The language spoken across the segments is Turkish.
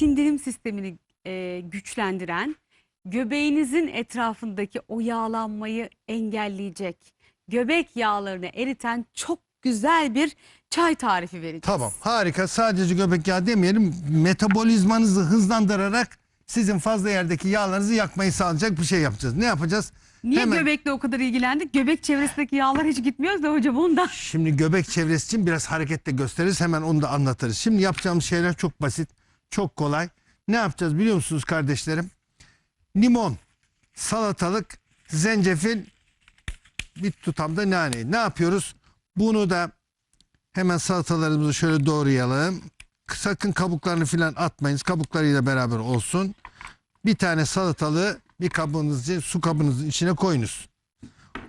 sindirim sistemini e, güçlendiren, göbeğinizin etrafındaki o yağlanmayı engelleyecek, göbek yağlarını eriten çok güzel bir çay tarifi vereceğiz. Tamam harika sadece göbek yağı demeyelim metabolizmanızı hızlandırarak sizin fazla yerdeki yağlarınızı yakmayı sağlayacak bir şey yapacağız. Ne yapacağız? Niye Hemen- göbekle o kadar ilgilendik? Göbek çevresindeki yağlar hiç gitmiyor da hocam ondan. Şimdi göbek çevresi için biraz hareketle gösteririz. Hemen onu da anlatırız. Şimdi yapacağımız şeyler çok basit, çok kolay. Ne yapacağız biliyor musunuz kardeşlerim? Limon, salatalık, zencefil, bir tutamda nane. Ne yapıyoruz? Bunu da hemen salatalarımızı şöyle doğrayalım. Sakın kabuklarını falan atmayınız. Kabuklarıyla beraber olsun. Bir tane salatalığı bir kabınızın, su kabınızın içine koyunuz.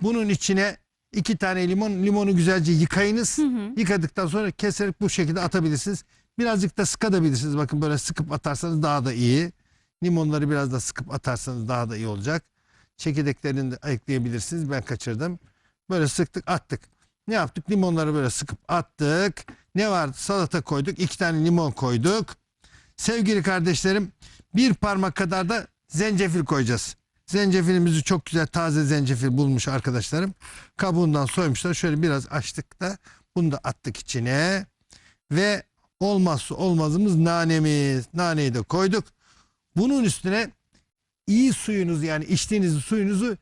Bunun içine iki tane limon, limonu güzelce yıkayınız. Yıkadıktan sonra keserek bu şekilde atabilirsiniz. Birazcık da sıkabilirsiniz. Bakın böyle sıkıp atarsanız daha da iyi. Limonları biraz da sıkıp atarsanız daha da iyi olacak. Çekirdeklerini de ayıklayabilirsiniz. Ben kaçırdım. Böyle sıktık attık. Ne yaptık? Limonları böyle sıkıp attık. Ne vardı? Salata koyduk. iki tane limon koyduk. Sevgili kardeşlerim bir parmak kadar da zencefil koyacağız. Zencefilimizi çok güzel taze zencefil bulmuş arkadaşlarım. Kabuğundan soymuşlar. Şöyle biraz açtık da bunu da attık içine. Ve olmazsa olmazımız nanemiz. Naneyi de koyduk. Bunun üstüne iyi suyunuzu yani içtiğiniz suyunuzu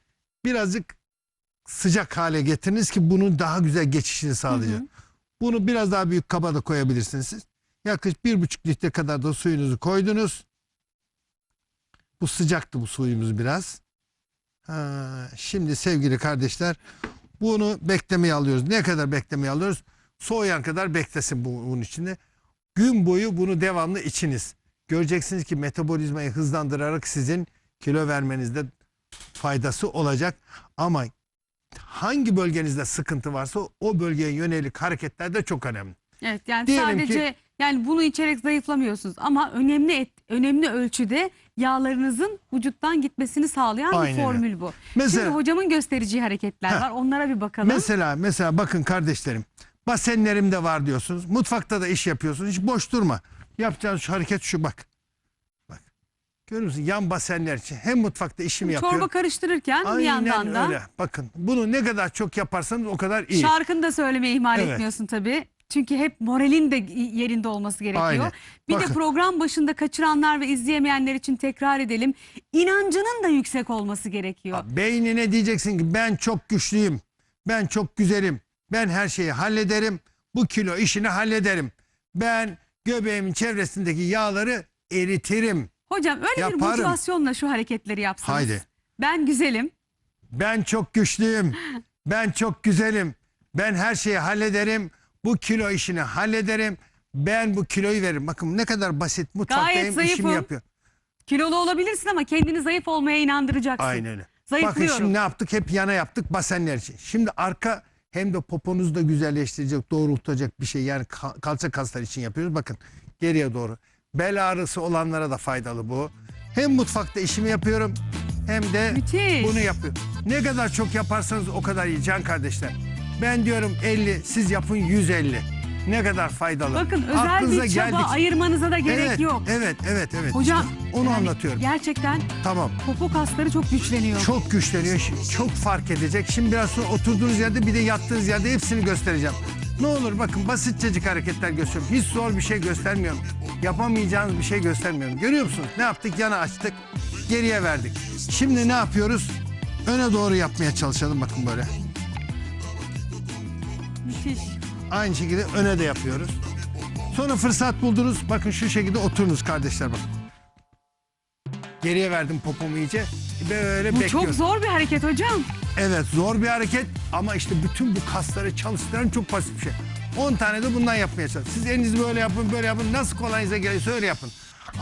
birazcık sıcak hale getiriniz ki bunun daha güzel geçişini sağlayacak. Bunu biraz daha büyük kaba da koyabilirsiniz siz. Yaklaşık bir buçuk litre kadar da suyunuzu koydunuz. Bu sıcaktı bu suyumuz biraz. Ha, şimdi sevgili kardeşler bunu beklemeye alıyoruz. Ne kadar beklemeye alıyoruz? Soğuyan kadar beklesin bu, bunun içinde. Gün boyu bunu devamlı içiniz. Göreceksiniz ki metabolizmayı hızlandırarak sizin kilo vermenizde faydası olacak. Ama hangi bölgenizde sıkıntı varsa o bölgeye yönelik hareketler de çok önemli. Evet yani Diyelim ki- sadece yani bunu içerek zayıflamıyorsunuz ama önemli et, önemli ölçüde yağlarınızın vücuttan gitmesini sağlayan Aynen bir formül bu. Mesela- Şimdi hocamın göstereceği hareketler Heh. var. Onlara bir bakalım. Mesela mesela bakın kardeşlerim basenlerim de var diyorsunuz. Mutfakta da iş yapıyorsunuz. Hiç boş durma. Yapacağınız şu hareket şu bak. Bak. Görüyor musun? Yan basenler için hem mutfakta işimi Çorba yapıyor. karıştırırken bir yandan da öyle. Bakın bunu ne kadar çok yaparsanız o kadar iyi. şarkını da söylemeyi ihmal Evet. etmiyorsun tabii. Çünkü hep moralin de yerinde olması gerekiyor. Aynen. Bir de Bakın. program başında kaçıranlar ve izleyemeyenler için tekrar edelim. İnancının da yüksek olması gerekiyor. Beynine diyeceksin ki ben çok güçlüyüm. Ben çok güzelim. Ben her şeyi hallederim. Bu kilo işini hallederim. Ben göbeğimin çevresindeki yağları eritirim. Hocam öyle bir Yaparım. motivasyonla şu hareketleri yapsanız. Haydi. Ben güzelim. Ben çok güçlüyüm. Ben çok güzelim. Ben her şeyi hallederim. Bu kilo işini hallederim. Ben bu kiloyu veririm. Bakın ne kadar basit. Mutfaktayım işimi zayıfım. yapıyor. Kilolu olabilirsin ama kendini zayıf olmaya inandıracaksın. Aynen öyle. Bakın şimdi ne yaptık? Hep yana yaptık basenler için. Şimdi arka hem de poponuzu da güzelleştirecek, doğrultacak bir şey. Yani ka- kalça kasları için yapıyoruz. Bakın geriye doğru. Bel ağrısı olanlara da faydalı bu. Hem mutfakta işimi yapıyorum hem de Müthiş. bunu yapıyorum. Ne kadar çok yaparsanız o kadar iyi can kardeşler. Ben diyorum 50, siz yapın 150. Ne kadar faydalı. Bakın özel Aklınıza bir çaba geldik. ayırmanıza da gerek evet, yok. Evet, evet, evet. Hocam İşte onu yani anlatıyorum. Gerçekten Tamam. popo kasları çok güçleniyor. Çok güçleniyor. Çok fark edecek. Şimdi biraz sonra oturduğunuz yerde bir de yattığınız yerde hepsini göstereceğim. Ne olur bakın basitçecik hareketler gösteriyorum. Hiç zor bir şey göstermiyorum. Yapamayacağınız bir şey göstermiyorum. Görüyor musunuz? Ne yaptık? Yana açtık. Geriye verdik. Şimdi ne yapıyoruz? Öne doğru yapmaya çalışalım bakın böyle. Müthiş. Aynı şekilde öne de yapıyoruz. Sonra fırsat buldunuz. Bakın şu şekilde oturunuz kardeşler bakın. Geriye verdim popomu iyice. Böyle Bu bekliyorum. çok zor bir hareket hocam. Evet zor bir hareket ama işte bütün bu kasları çalıştıran çok basit bir şey. 10 tane de bundan yapmaya çalışın. Siz elinizi böyle yapın böyle yapın nasıl kolayınıza geliyorsa öyle yapın.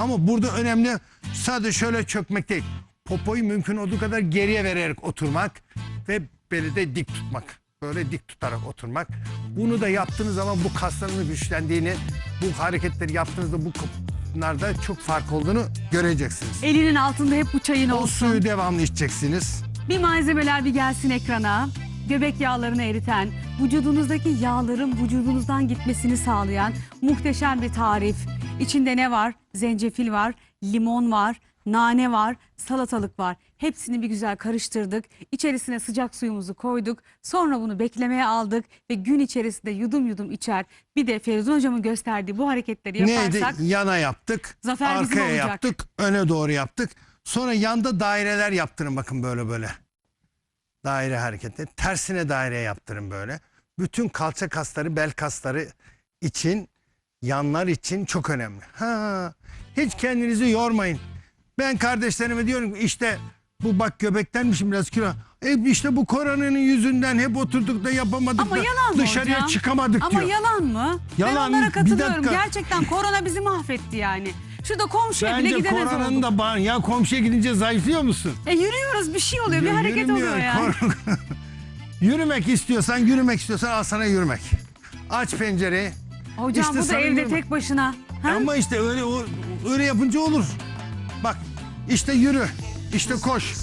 Ama burada önemli sadece şöyle çökmek değil. Popoyu mümkün olduğu kadar geriye vererek oturmak ve beli de dik tutmak. Böyle dik tutarak oturmak. Bunu da yaptığınız zaman bu kaslarınızın güçlendiğini, bu hareketleri yaptığınızda bu bunlarda çok fark olduğunu göreceksiniz. Elinin altında hep bu çayın O olsun. suyu devamlı içeceksiniz. Bir malzemeler bir gelsin ekrana. Göbek yağlarını eriten, vücudunuzdaki yağların vücudunuzdan gitmesini sağlayan muhteşem bir tarif. İçinde ne var? zencefil var, limon var, nane var, salatalık var. Hepsini bir güzel karıştırdık. İçerisine sıcak suyumuzu koyduk. Sonra bunu beklemeye aldık ve gün içerisinde yudum yudum içer. Bir de Feridun hocamın gösterdiği bu hareketleri yaparsak Neydi? Yana yaptık. Zafer bizim arkaya olacak. yaptık. Öne doğru yaptık. Sonra yanda daireler yaptırın bakın böyle böyle. Daire hareketi. Tersine daire yaptırın böyle. Bütün kalça kasları, bel kasları için, yanlar için çok önemli. Ha, hiç kendinizi yormayın. Ben kardeşlerime diyorum ki işte bu bak göbektenmişim biraz kilo. E işte bu koronanın yüzünden hep oturduk da yapamadık Ama da yalan mı dışarıya hocam? çıkamadık Ama diyor. yalan mı? Yalan ben onlara Bir katılıyorum. dakika. Gerçekten korona bizi mahvetti yani. Şurada komşuya bile Bence gidemez koronanın olduk. da bağın. Ya komşuya gidince zayıflıyor musun? E yürüyoruz bir şey oluyor, bir hareket Yürümüyor. oluyor yani. Yürümek istiyorsan, yürümek istiyorsan al sana yürümek. Aç pencereyi. Hocam İşte bu da evde yürümek. tek başına. Ha? Ama işte öyle o- öyle yapınca olur. Bak işte yürü. işte koş.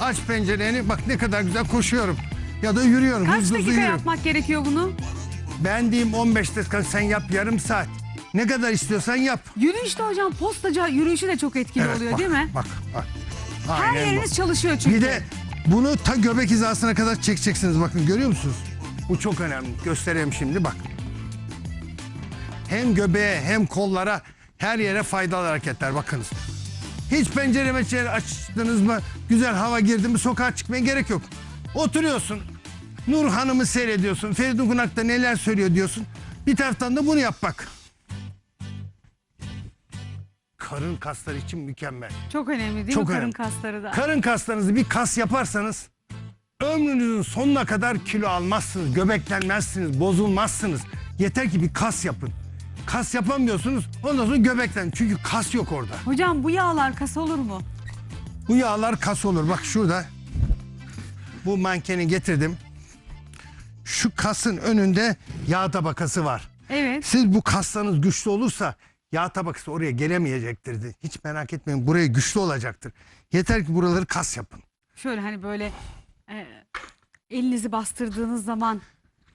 Aç pencereni. Bak ne kadar güzel koşuyorum. Ya da yürüyorum. Kaç hızlı hızlı dakika yürüyorum. yapmak gerekiyor bunu? Ben diyeyim 15 dakika sen yap yarım saat. Ne kadar istiyorsan yap. Yürüyüşte hocam postaca yürüyüşü de çok etkili oluyor bak, değil mi? Bak bak. Her Aynen yeriniz çalışıyor çünkü. Bir de bunu ta göbek hizasına kadar çekeceksiniz. Bakın görüyor musunuz? Bu çok önemli. Göstereyim şimdi bak. Hem göbeğe hem kollara her yere faydalı hareketler bakınız. Hiç pencere meçere açtınız mı? Güzel hava girdi mi sokağa çıkmaya gerek yok. Oturuyorsun. Nur Hanım'ı seyrediyorsun. Feridun Kunak da neler söylüyor diyorsun. Bir taraftan da bunu yap bak. Karın kasları için mükemmel. Çok önemli değil Çok mi karın önemli. kasları da? Karın kaslarınızı bir kas yaparsanız ömrünüzün sonuna kadar kilo almazsınız, göbeklenmezsiniz, bozulmazsınız. Yeter ki bir kas yapın. Kas yapamıyorsunuz ondan sonra göbeklen. Çünkü kas yok orada. Hocam bu yağlar kas olur mu? Bu yağlar kas olur. Bak şurada bu mankeni getirdim. Şu kasın önünde yağ tabakası var. Evet. Siz bu kaslarınız güçlü olursa yağ tabakası oraya gelemeyecektir. Hiç merak etmeyin buraya güçlü olacaktır. Yeter ki buraları kas yapın. Şöyle hani böyle e, elinizi bastırdığınız zaman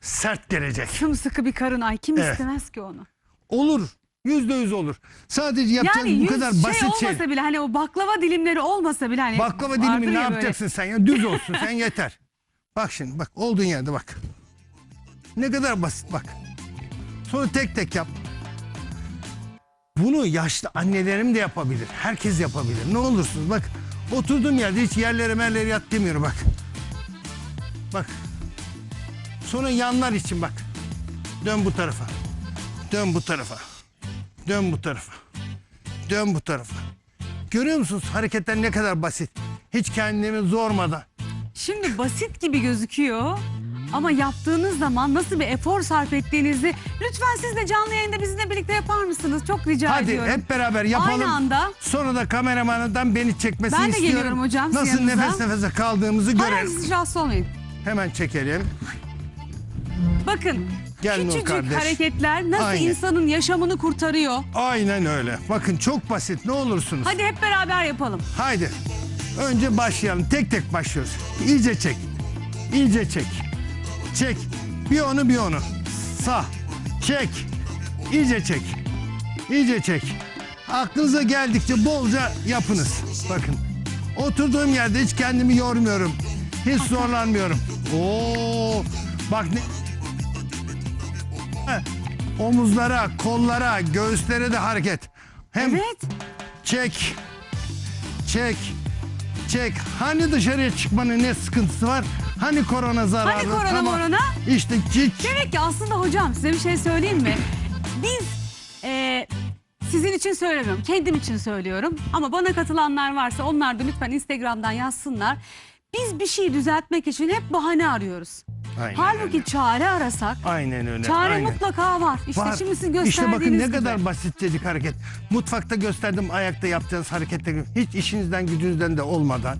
Sert gelecek. sımsıkı bir karın ay kim Evet. istemez ki onu? Olur. Yüzde yüz olur. Sadece yapacağınız Yani bu kadar şey basit şey. olmasa bile hani o baklava dilimleri olmasa bile hani Baklava dilimi ne ya böyle. yapacaksın sen ya? Düz olsun sen yeter. Bak şimdi bak olduğun yerde bak. Ne kadar basit bak. Sonra tek tek yap. Bunu yaşlı annelerim de yapabilir. Herkes yapabilir. Ne olursunuz bak. Oturduğum yerde hiç yerlere merlere yat demiyorum bak. Bak. Sonra yanlar için bak. Dön bu tarafa. Dön bu tarafa. Dön bu tarafa. Dön bu tarafa. Görüyor musunuz hareketler ne kadar basit. Hiç kendimi zormadan. Şimdi basit gibi gözüküyor ama yaptığınız zaman nasıl bir efor sarf ettiğinizi lütfen siz de canlı yayında bizimle birlikte yapar mısınız? Çok rica Hadi ediyorum. hep beraber yapalım. Aynı anda. Sonra da kameramanından beni çekmesini Ben de istiyorum. geliyorum hocam Nasıl yanınıza. nefes nefese kaldığımızı Hayır görelim. siz rahatsız olmayın. Hemen çekelim. Bakın Gel Nur küçücük kardeş. hareketler nasıl Aynen. insanın yaşamını kurtarıyor. Aynen öyle. Bakın çok basit ne olursunuz. Hadi hep beraber yapalım. Haydi. Önce başlayalım. Tek tek başlıyoruz. İyice çek. İyice çek. Çek. Bir onu bir onu. Sağ. Çek. İyice çek. İyice çek. Aklınıza geldikçe bolca yapınız. Bakın. Oturduğum yerde hiç kendimi yormuyorum. Hiç zorlanmıyorum. Oo! Bak ne. Omuzlara, kollara, göğüslere de hareket. Hem Evet. Çek. Çek. Çek. Hani dışarıya çıkmanın ne sıkıntısı var? Hani korona zararı? Hani korona Tamam. morona? İşte hiç. Demek ki aslında hocam size bir şey söyleyeyim mi? Biz e, sizin için söylemiyorum. Kendim için söylüyorum. Ama bana katılanlar varsa onlar da lütfen Instagram'dan yazsınlar. Biz bir şeyi düzeltmek için hep bahane arıyoruz. Aynen Halbuki öyle. çare arasak Aynen öyle. çare aynen. mutlaka var. İşte Var. şimdi sizin gösterdiğiniz İşte bakın ne gibi. kadar basitçecik hareket. Mutfakta gösterdim ayakta yapacağınız hareketler gibi. Hiç işinizden gücünüzden de olmadan.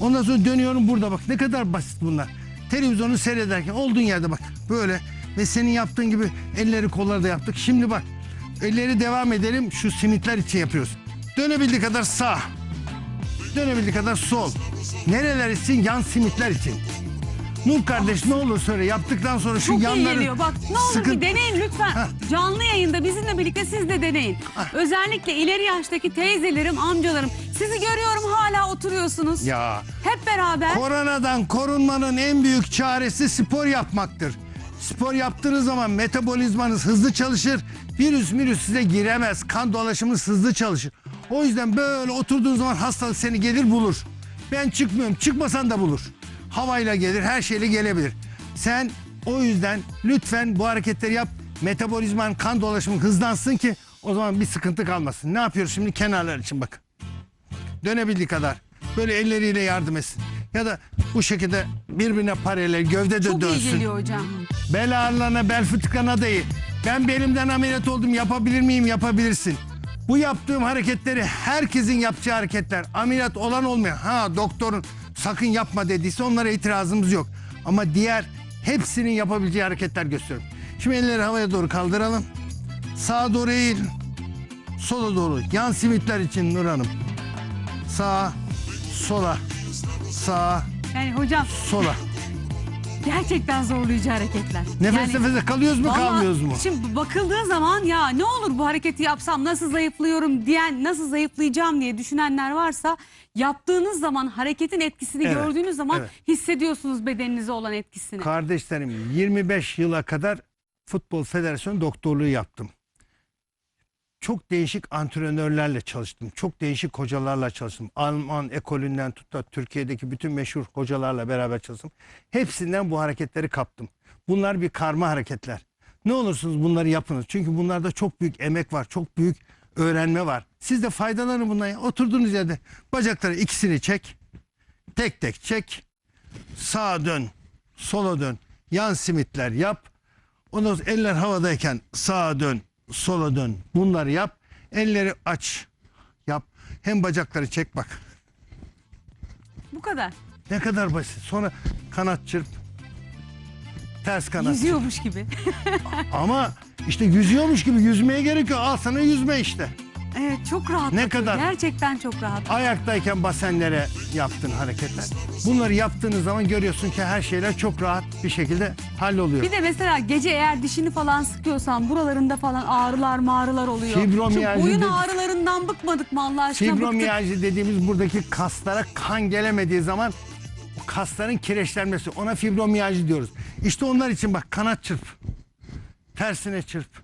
Ondan sonra dönüyorum burada bak ne kadar basit bunlar. Televizyonu seyrederken olduğun yerde bak böyle. Ve senin yaptığın gibi elleri kolları da yaptık. Şimdi bak elleri devam edelim şu simitler için yapıyoruz. Dönebildiği kadar sağ. Dönebildiği kadar sol. Nereler için? Yan simitler için. Nur kardeş ne olur söyle yaptıktan sonra şu Çok iyi yanların geliyor. Bak ne olur sıkıntı- bir deneyin lütfen. Canlı yayında bizimle birlikte siz de deneyin. Özellikle ileri yaştaki teyzelerim, amcalarım. Sizi görüyorum hala oturuyorsunuz. Ya Hep beraber. koronadan korunmanın en büyük çaresi spor yapmaktır. Spor yaptığınız zaman metabolizmanız hızlı çalışır. Virüs virüs size giremez. Kan dolaşımınız hızlı çalışır. O yüzden böyle oturduğun zaman hastalık seni gelir bulur. Ben çıkmıyorum. Çıkmasan da bulur. Havayla gelir, her şeyle gelebilir. Sen o yüzden lütfen bu hareketleri yap. Metabolizman, kan dolaşımın hızlansın ki o zaman bir sıkıntı kalmasın. Ne yapıyoruz şimdi kenarlar için bakın dönebildiği kadar böyle elleriyle yardım etsin. Ya da bu şekilde birbirine paralel gövde de Çok iyi dönsün. geliyor hocam. Bel ağrılarına, bel fıtıklarına da iyi. Ben belimden ameliyat oldum yapabilir miyim? Yapabilirsin. Bu yaptığım hareketleri herkesin yapacağı hareketler. Ameliyat olan olmayan. Ha doktorun sakın yapma dediyse onlara itirazımız yok. Ama diğer hepsinin yapabileceği hareketler gösteriyorum. Şimdi elleri havaya doğru kaldıralım. Sağa doğru eğil. Sola doğru. Yan simitler için Nur Hanım. Sağa, sola, sağa, Yani hocam sola. Gerçekten zorlayıcı hareketler. Nefes yani, nefese kalıyoruz mu Vallahi kalmıyoruz mu? Şimdi bakıldığı zaman ya ne olur bu hareketi yapsam nasıl zayıflıyorum diyen nasıl zayıflayacağım diye düşünenler varsa yaptığınız zaman hareketin etkisini Evet, gördüğünüz zaman evet. hissediyorsunuz bedeninize olan etkisini. Kardeşlerim 25 yıla kadar Futbol Federasyonu doktorluğu yaptım. Çok değişik antrenörlerle çalıştım. Çok değişik hocalarla çalıştım. Alman ekolünden tut da Türkiye'deki bütün meşhur hocalarla beraber çalıştım. Hepsinden bu hareketleri kaptım. Bunlar bir karma hareketler. Ne olursunuz bunları yapınız. Çünkü bunlarda çok büyük emek var. Çok büyük öğrenme var. Siz de faydalanın bundan. ya. Oturduğunuz yerde bacakları ikisini çek. Tek tek çek. Sağa dön. Sola dön. Yan simitler yap. Ondan sonra eller havadayken sağa dön, sola dön. Bunları yap. Elleri aç. Yap. Hem bacakları çek bak. Bu kadar. Ne kadar basit. Sonra kanat çırp. Ters kanat. Yüzüyormuş gibi. Ama işte yüzüyormuş gibi yüzmeye gerek yok. Al sana yüzme işte. Evet çok rahat. Ne kadar? Gerçekten çok rahat. Ayaktayken basenlere yaptığın hareketler. Bunları yaptığınız zaman görüyorsun ki her şeyler çok rahat bir şekilde halloluyor. Bir de mesela gece eğer dişini falan sıkıyorsan buralarında falan ağrılar mağrılar oluyor. Fibromiyalji Şu boyun de- ağrılarından bıkmadık mı Allah aşkına? Bıktık. Fibromiyalji dediğimiz buradaki kaslara kan gelemediği zaman kasların kireçlenmesi ona fibromiyalji diyoruz. İşte onlar için bak kanat çırp. Tersine çırp.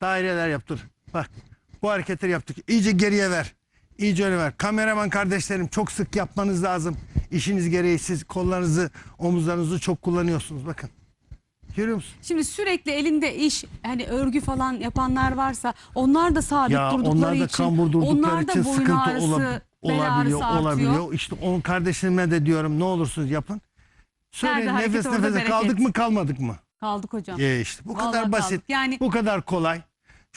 Daireler yaptır. Bak bu hareketleri yaptık. İyice geriye ver. İyice öne ver. Kameraman kardeşlerim çok sık yapmanız lazım. İşiniz gereği siz kollarınızı, omuzlarınızı çok kullanıyorsunuz. Bakın. Görüyor musun? Şimdi sürekli elinde iş hani örgü falan yapanlar varsa onlar da sabit Ya durdukları onlar da için kambur durdukları onlar da için boyun sıkıntı ağrısı, ola- bel olabiliyor, olabiliyor. İşte onun kardeşime de diyorum ne olursunuz yapın. Söyle Nerede nefes nefese bereket. kaldık mı kalmadık mı? Kaldık hocam. E işte bu Vallahi kadar basit. kaldık. Yani Bu kadar kolay.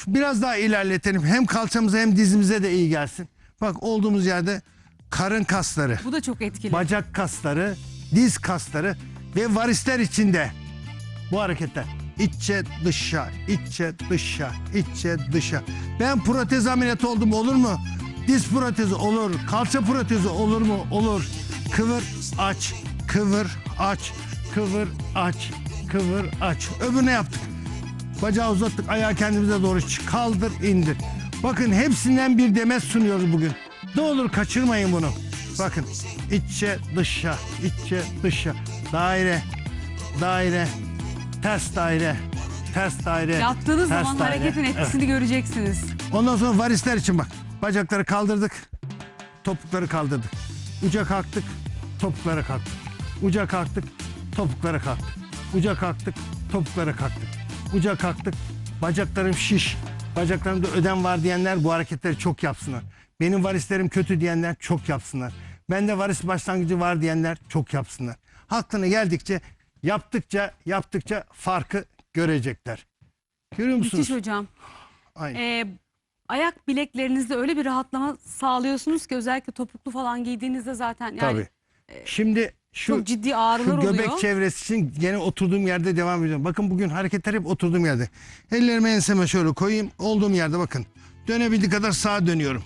Biraz daha ilerletelim. Hem kalçamıza hem dizimize de iyi gelsin. Bak olduğumuz yerde karın kasları, bu da çok etkili. bacak kasları, diz kasları ve varisler içinde bu hareketler. İçe dışa, içe dışa, içe dışa. Ben protez ameliyatı oldum olur mu? Diz protezi olur, kalça protezi olur mu? Olur. Kıvır, aç, kıvır, aç, kıvır, aç, kıvır, aç. Öbürüne yaptık. Bacağı uzattık, ayağı kendimize doğru çık- kaldır, indir. Bakın hepsinden bir demet sunuyoruz bugün. Ne olur kaçırmayın bunu. Bakın içe dışa, içe dışa, daire, daire, ters daire, ters daire. Yaptığınız ters zaman daire. hareketin Evet. etkisini göreceksiniz. Ondan sonra varisler için bak. Bacakları kaldırdık. Topukları kaldırdık. Uca kalktık. Topuklara kalktık. Uca kalktık. Topuklara kalktık. Uca kalktık. Topuklara kalktık. Uca kalktık. Bacaklarım şiş. Bacaklarımda ödem var diyenler bu hareketleri çok yapsınlar. Benim varislerim kötü diyenler çok yapsınlar. Bende varis başlangıcı var diyenler çok yapsınlar. Aklına geldikçe yaptıkça yaptıkça farkı görecekler. Görüyor musunuz? Müthiş hocam. Aynen. Ee, ayak bileklerinizde öyle bir rahatlama sağlıyorsunuz ki özellikle topuklu falan giydiğinizde zaten yani Tabii. Şimdi şu çok ciddi ağrılar şu göbek oluyor. çevresi için gene oturduğum yerde devam ediyorum. Bakın bugün hareketler hep oturduğum yerde. Ellerimi enseme şöyle koyayım. Olduğum yerde bakın. Dönebildiği kadar sağa dönüyorum.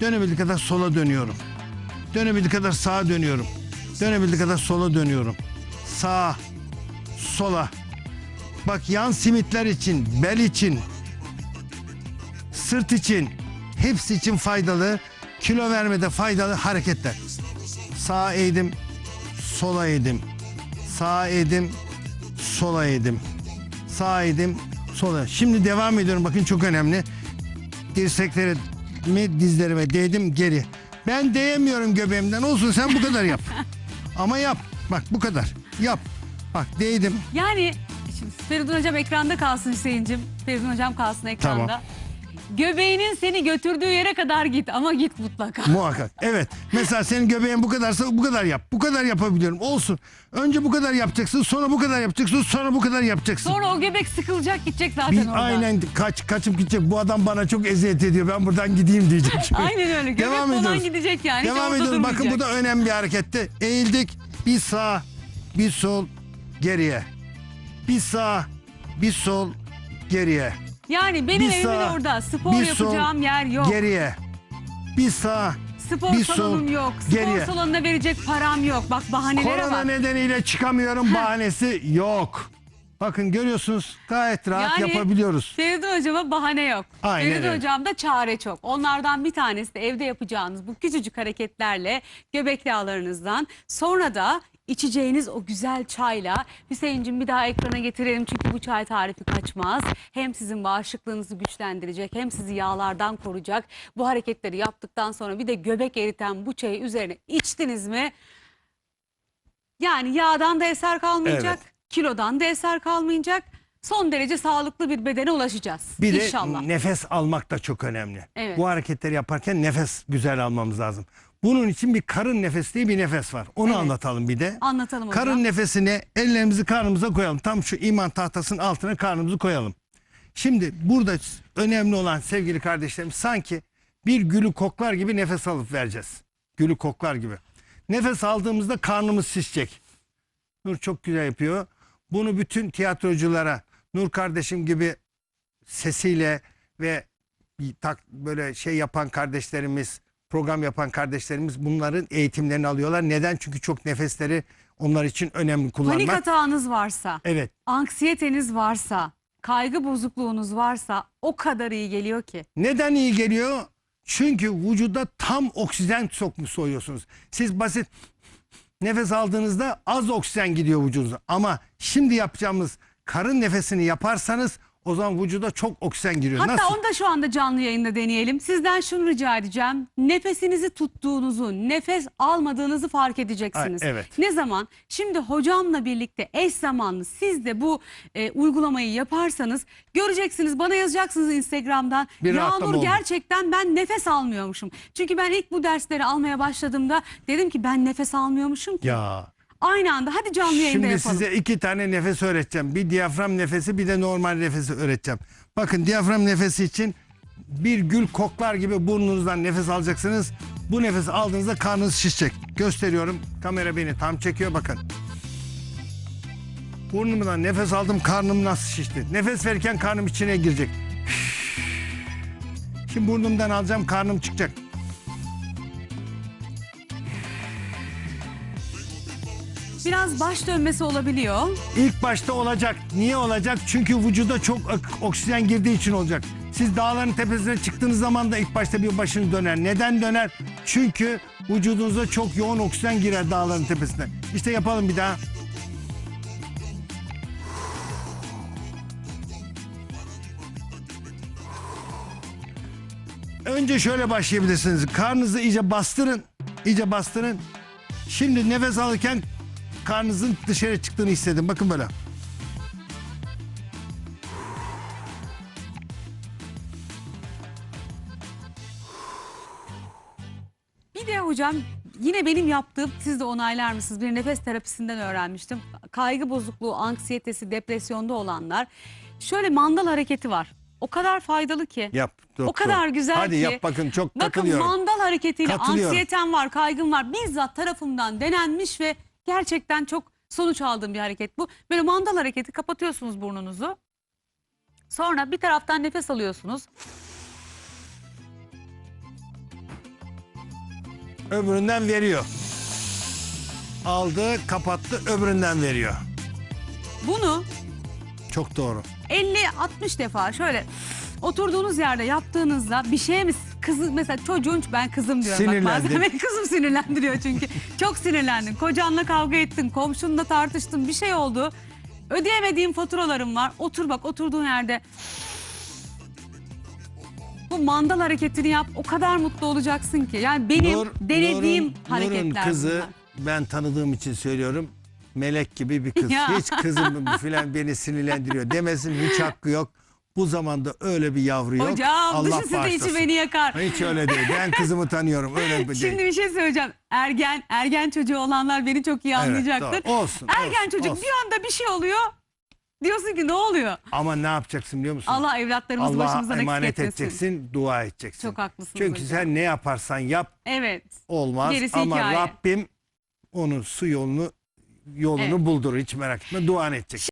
Dönebildiği kadar sola dönüyorum. Dönebildiği kadar sağa dönüyorum. Dönebildiği kadar sola dönüyorum. sağa, sola. Bak yan simitler için, bel için, sırt için, hepsi için faydalı, kilo vermede faydalı hareketler. Sağa eğdim, sola eğdim. Sağa eğdim, sola eğdim. Sağa eğdim, sola. Şimdi devam ediyorum. Bakın çok önemli. Dirseklerimi dizlerime değdim geri. Ben değemiyorum göbeğimden. Olsun sen bu kadar yap. Ama yap. Bak bu kadar. Yap. Bak değdim. Yani şimdi Feridun Hocam ekranda kalsın Hüseyin'cim. Feridun Hocam kalsın ekranda. Tamam. Göbeğinin seni götürdüğü yere kadar git ama git mutlaka. Muhakkak. Evet. Mesela senin göbeğin bu kadarsa bu kadar yap. Bu kadar yapabiliyorum. Olsun. Önce bu kadar yapacaksın. Sonra bu kadar yapacaksın. Sonra bu kadar yapacaksın. Sonra o göbek sıkılacak gidecek zaten Bir, oradan. aynen kaç kaçıp gidecek. Bu adam bana çok eziyet ediyor. Ben buradan gideyim diyecek. çünkü. Aynen öyle. Göbek Devam falan ediyoruz. gidecek yani. Hiç Devam orada. Bakın bu da önemli bir hareketti. Eğildik. Bir sağ, bir sol, geriye. Bir sağ, bir sol, geriye. Yani benim bir evimin sağ, orada spor bir sol, yapacağım yer yok. Geriye. Bir sağ, spor bir sol, salonum yok. Spor geriye. salonuna verecek param yok. Bak bahanelere Korona bak. nedeniyle çıkamıyorum bahanesi yok. Bakın görüyorsunuz gayet rahat Yani- yapabiliyoruz. Feridun hocama bahane yok. Aynen Feridun öyle. hocamda çare çok. Onlardan bir tanesi de evde yapacağınız bu küçücük hareketlerle göbek yağlarınızdan sonra da içeceğiniz o güzel çayla Hüseyin'cim bir daha ekrana getirelim çünkü bu çay tarifi kaçmaz. Hem sizin bağışıklığınızı güçlendirecek hem sizi yağlardan koruyacak. Bu hareketleri yaptıktan sonra bir de göbek eriten bu çayı üzerine içtiniz mi? Yani yağdan da eser kalmayacak, kilodan da eser kalmayacak. Son derece sağlıklı bir bedene ulaşacağız. Bir İnşallah. de nefes almak da çok önemli. Evet. Bu hareketleri yaparken nefes güzel almamız lazım. Bunun için bir karın nefesi diye bir nefes var. Onu Evet. anlatalım bir de. Anlatalım hocam. Karın nefesine ellerimizi karnımıza koyalım. Tam şu iman tahtasının altına karnımızı koyalım. Şimdi burada önemli olan sevgili kardeşlerim sanki bir gülü koklar gibi nefes alıp vereceğiz. Gülü koklar gibi. Nefes aldığımızda karnımız şişecek. Nur çok güzel yapıyor. Bunu bütün tiyatroculara Nur kardeşim gibi sesiyle ve tak böyle şey yapan kardeşlerimiz, program yapan kardeşlerimiz bunların eğitimlerini alıyorlar. Neden? Çünkü çok nefesleri onlar için önemli kullanmak. Panik atağınız varsa, Evet. anksiyeteniz varsa, kaygı bozukluğunuz varsa o kadar iyi geliyor ki. Neden iyi geliyor? Çünkü vücuda tam oksijen sokmuş soyuyorsunuz. Siz basit nefes aldığınızda az oksijen gidiyor vücudunuza. Ama şimdi yapacağımız karın nefesini yaparsanız o zaman vücuda çok oksijen giriyor. Hatta Nasıl? onu da şu anda canlı yayında deneyelim. Sizden şunu rica edeceğim. Nefesinizi tuttuğunuzu, nefes almadığınızı fark edeceksiniz. Ay, evet. Ne zaman? Şimdi hocamla birlikte eş zamanlı siz de bu e, uygulamayı yaparsanız göreceksiniz. Bana yazacaksınız Instagram'dan. Bir oldu. gerçekten ben nefes almıyormuşum. Çünkü ben ilk bu dersleri almaya başladığımda dedim ki ben nefes almıyormuşum ki. Ya. Aynı anda hadi canlı yayında Şimdi yapalım. size iki tane nefes öğreteceğim. Bir diyafram nefesi bir de normal nefesi öğreteceğim. Bakın diyafram nefesi için bir gül koklar gibi burnunuzdan nefes alacaksınız. Bu nefes aldığınızda karnınız şişecek. Gösteriyorum. Kamera beni tam çekiyor bakın. Burnumdan nefes aldım karnım nasıl şişti. Nefes verirken karnım içine girecek. Şimdi burnumdan alacağım karnım çıkacak. Biraz baş dönmesi olabiliyor. İlk başta olacak. Niye olacak? Çünkü vücuda çok ok- oksijen girdiği için olacak. Siz dağların tepesine çıktığınız zaman da ilk başta bir başın döner. Neden döner? Çünkü vücudunuza çok yoğun oksijen girer dağların tepesine. İşte yapalım bir daha. Önce şöyle başlayabilirsiniz. Karnınızı iyice bastırın. İyice bastırın. Şimdi nefes alırken karnınızın dışarı çıktığını hissedin. Bakın böyle. Bir de hocam yine benim yaptığım siz de onaylar mısınız? Bir nefes terapisinden öğrenmiştim. Kaygı bozukluğu, anksiyetesi, depresyonda olanlar şöyle mandal hareketi var. O kadar faydalı ki. Yap. O doktor. kadar güzel Hadi ki. yap bakın çok Bakın katılıyorum. mandal hareketiyle anksiyetem var, kaygım var. Bizzat tarafımdan denenmiş ve gerçekten çok sonuç aldığım bir hareket bu. Böyle mandal hareketi kapatıyorsunuz burnunuzu. Sonra bir taraftan nefes alıyorsunuz. Öbüründen veriyor. aldı, kapattı, öbüründen veriyor. Bunu Çok doğru. 50-60 defa şöyle oturduğunuz yerde yaptığınızda bir şeye mi kızı mesela çocuğun ben kızım diyorum. Bak bazen Sinirlendin. beni kızım sinirlendiriyor çünkü. Çok sinirlendin. Kocanla kavga ettin. Komşunla tartıştın. Bir şey oldu. Ödeyemediğim faturalarım var. Otur bak oturduğun yerde. Bu mandal hareketini yap. O kadar mutlu olacaksın ki. Yani benim Nur- denediğim Nur'un- hareketler Nur'un kızı bunlar. ben tanıdığım için söylüyorum. Melek gibi bir kız. Ya. Hiç kızım filan beni sinirlendiriyor demesin hiç hakkı yok. Bu zamanda öyle bir yavru yok. Hocam Allah dışı sütü içi bağışlasın. beni yakar. Hiç öyle değil. Ben kızımı tanıyorum. Öyle bir Şimdi değil. bir şey söyleyeceğim. Ergen, ergen çocuğu olanlar beni çok iyi anlayacaktır. doğru. Olsun, Ergen olsun, çocuk olsun. bir anda bir şey oluyor. Diyorsun ki ne oluyor? Ama ne yapacaksın biliyor musun? Allah evlatlarımızı başımızdan Allah'a eksik emanet etmesin. edeceksin, dua edeceksin. Çok haklısınız Çünkü hocam. sen ne yaparsan yap Evet. olmaz Gerisi ama hikaye. Rabbim onun su yolunu yolunu Evet. buldurur hiç merak etme duanı edeceksin.